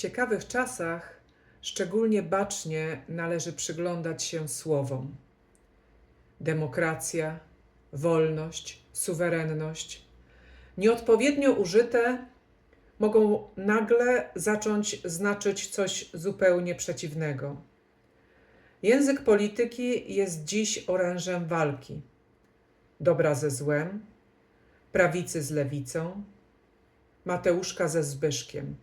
ciekawych czasach szczególnie bacznie należy przyglądać się słowom. Demokracja, wolność, suwerenność, nieodpowiednio użyte, mogą nagle zacząć znaczyć coś zupełnie przeciwnego. Język polityki jest dziś orężem walki. Dobra ze złem, prawicy z lewicą, Mateuszka ze Zbyszkiem.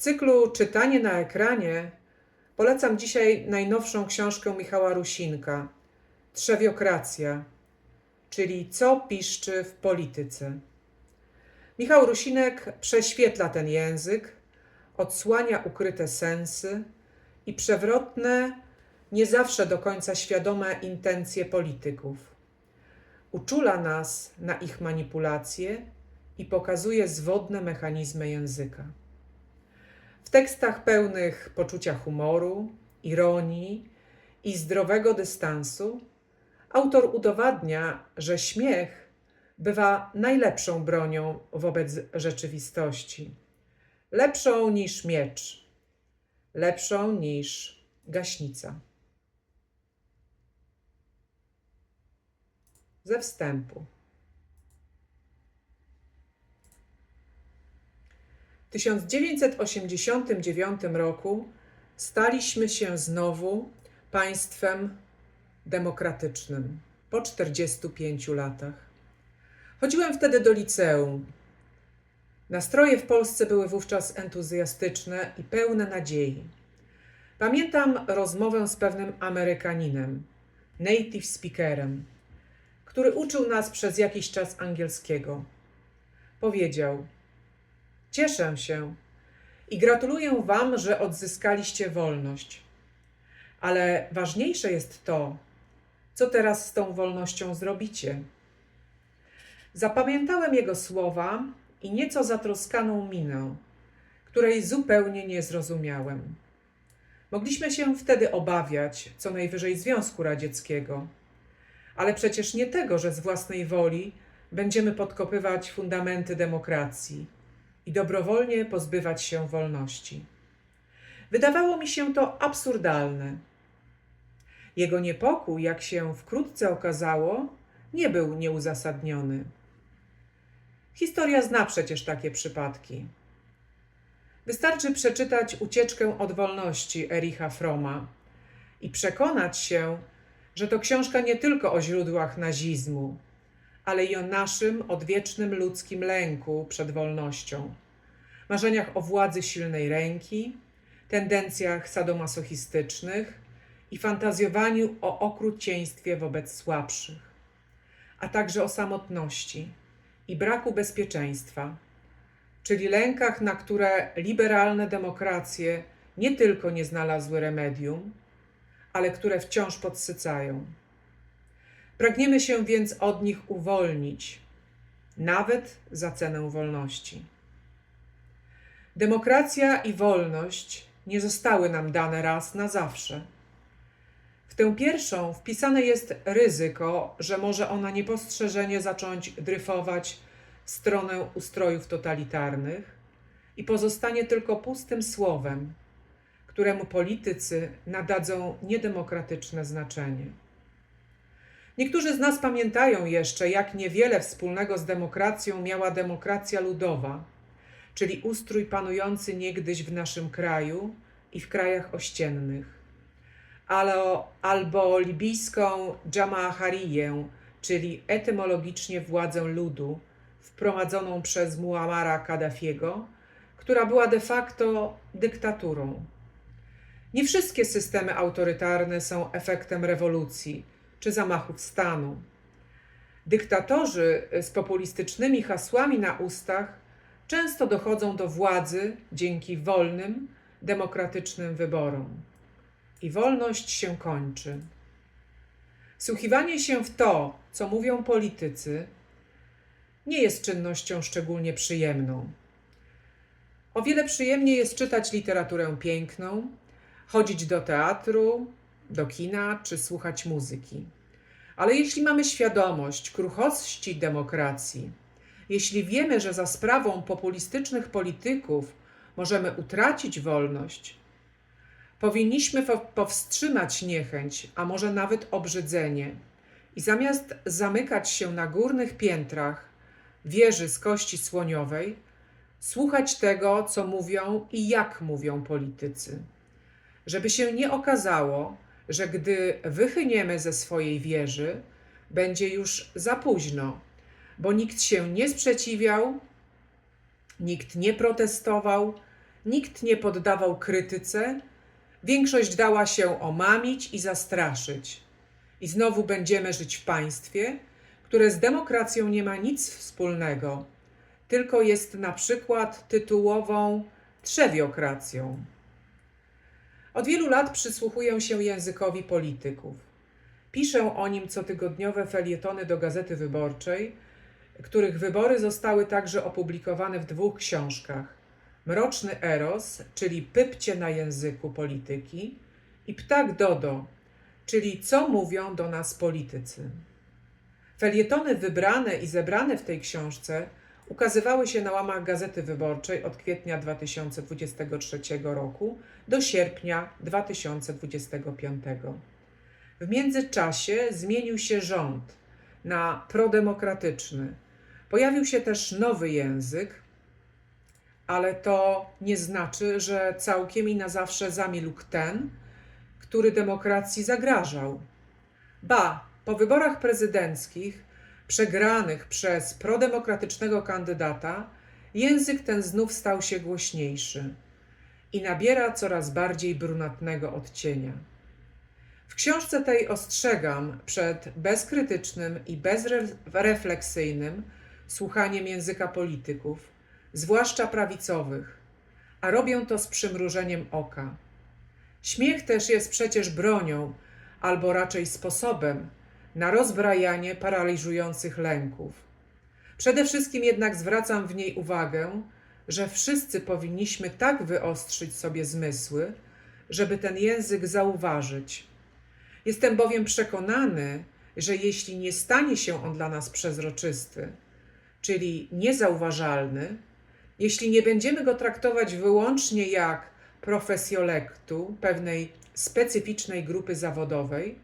Cyklu Czytanie na ekranie polecam dzisiaj najnowszą książkę Michała Rusinka Trzewiokracja, czyli Co piszczy w polityce. Michał Rusinek prześwietla ten język, odsłania ukryte sensy i przewrotne, nie zawsze do końca świadome intencje polityków. Uczula nas na ich manipulacje i pokazuje zwodne mechanizmy języka. W tekstach pełnych poczucia humoru, ironii i zdrowego dystansu autor udowadnia, że śmiech bywa najlepszą bronią wobec rzeczywistości. Lepszą niż miecz, lepszą niż gaśnica. Ze wstępu. 1989 roku staliśmy się znowu państwem demokratycznym po 45 latach. Chodziłem wtedy do liceum. Nastroje w Polsce były wówczas entuzjastyczne i pełne nadziei. Pamiętam rozmowę z pewnym Amerykaninem, native speakerem, który uczył nas przez jakiś czas angielskiego. Powiedział: Cieszę się i gratuluję Wam, że odzyskaliście wolność. Ale ważniejsze jest to, co teraz z tą wolnością zrobicie. Zapamiętałem jego słowa i nieco zatroskaną minę, której zupełnie nie zrozumiałem. Mogliśmy się wtedy obawiać co najwyżej Związku Radzieckiego, ale przecież nie tego, że z własnej woli będziemy podkopywać fundamenty demokracji i dobrowolnie pozbywać się wolności. Wydawało mi się to absurdalne. Jego niepokój, jak się wkrótce okazało, nie był nieuzasadniony. Historia zna przecież takie przypadki. Wystarczy przeczytać Ucieczkę od wolności Ericha Froma i przekonać się, że to książka nie tylko o źródłach nazizmu, ale i o naszym odwiecznym ludzkim lęku przed wolnością, marzeniach o władzy silnej ręki, tendencjach sadomasochistycznych i fantazjowaniu o okrucieństwie wobec słabszych, a także o samotności i braku bezpieczeństwa, czyli lękach, na które liberalne demokracje nie tylko nie znalazły remedium, ale które wciąż podsycają. Pragniemy się więc od nich uwolnić, nawet za cenę wolności. Demokracja i wolność nie zostały nam dane raz na zawsze. W tę pierwszą wpisane jest ryzyko, że może ona niepostrzeżenie zacząć dryfować w stronę ustrojów totalitarnych i pozostanie tylko pustym słowem, któremu politycy nadadzą niedemokratyczne znaczenie. Niektórzy z nas pamiętają jeszcze, jak niewiele wspólnego z demokracją miała demokracja ludowa, czyli ustrój panujący niegdyś w naszym kraju i w krajach ościennych, ale, albo libijską Jamahariję, czyli etymologicznie władzę ludu, wprowadzoną przez Muamara Kaddafiego, która była de facto dyktaturą. Nie wszystkie systemy autorytarne są efektem rewolucji czy zamachów stanu. Dyktatorzy z populistycznymi hasłami na ustach często dochodzą do władzy dzięki wolnym, demokratycznym wyborom. I wolność się kończy. Wsłuchiwanie się w to, co mówią politycy, nie jest czynnością szczególnie przyjemną. O wiele przyjemniej jest czytać literaturę piękną, chodzić do teatru, do kina czy słuchać muzyki. Ale jeśli mamy świadomość kruchości demokracji, jeśli wiemy, że za sprawą populistycznych polityków możemy utracić wolność, powinniśmy powstrzymać niechęć, a może nawet obrzydzenie. I zamiast zamykać się na górnych piętrach wieży z kości słoniowej, słuchać tego, co mówią i jak mówią politycy. Żeby się nie okazało, że gdy wychyniemy ze swojej wieży, będzie już za późno, bo nikt się nie sprzeciwiał, nikt nie protestował, nikt nie poddawał krytyce, większość dała się omamić i zastraszyć. I znowu będziemy żyć w państwie, które z demokracją nie ma nic wspólnego, tylko jest na przykład tytułową trzewiokracją. Od wielu lat przysłuchuję się językowi polityków. Piszę o nim cotygodniowe felietony do Gazety Wyborczej, których wybory zostały także opublikowane w dwóch książkach: Mroczny Eros, czyli Pypcie na języku polityki, i Ptak Dodo, czyli Co mówią do nas politycy. Felietony wybrane i zebrane w tej książce ukazywały się na łamach Gazety Wyborczej od kwietnia 2023 roku do sierpnia 2025. W międzyczasie zmienił się rząd na prodemokratyczny. Pojawił się też nowy język, ale to nie znaczy, że całkiem i na zawsze zamilkł ten, który demokracji zagrażał. Ba, po wyborach prezydenckich, przegranych przez prodemokratycznego kandydata, język ten znów stał się głośniejszy i nabiera coraz bardziej brunatnego odcienia. W książce tej ostrzegam przed bezkrytycznym i bezrefleksyjnym słuchaniem języka polityków, zwłaszcza prawicowych, a robią to z przymrużeniem oka. Śmiech też jest przecież bronią, albo raczej sposobem na rozbrajanie paraliżujących lęków. Przede wszystkim jednak zwracam w niej uwagę, że wszyscy powinniśmy tak wyostrzyć sobie zmysły, żeby ten język zauważyć. Jestem bowiem przekonany, że jeśli nie stanie się on dla nas przezroczysty, czyli niezauważalny, jeśli nie będziemy go traktować wyłącznie jak profesjolektu pewnej specyficznej grupy zawodowej,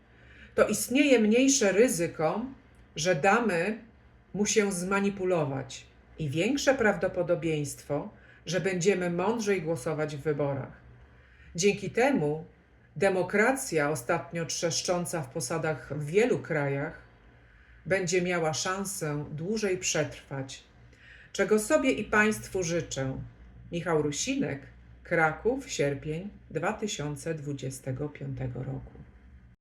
to istnieje mniejsze ryzyko, że damy mu się zmanipulować i większe prawdopodobieństwo, że będziemy mądrzej głosować w wyborach. Dzięki temu demokracja, ostatnio trzeszcząca w posadach w wielu krajach, będzie miała szansę dłużej przetrwać, czego sobie i Państwu życzę. Michał Rusinek, Kraków, sierpień 2025 roku.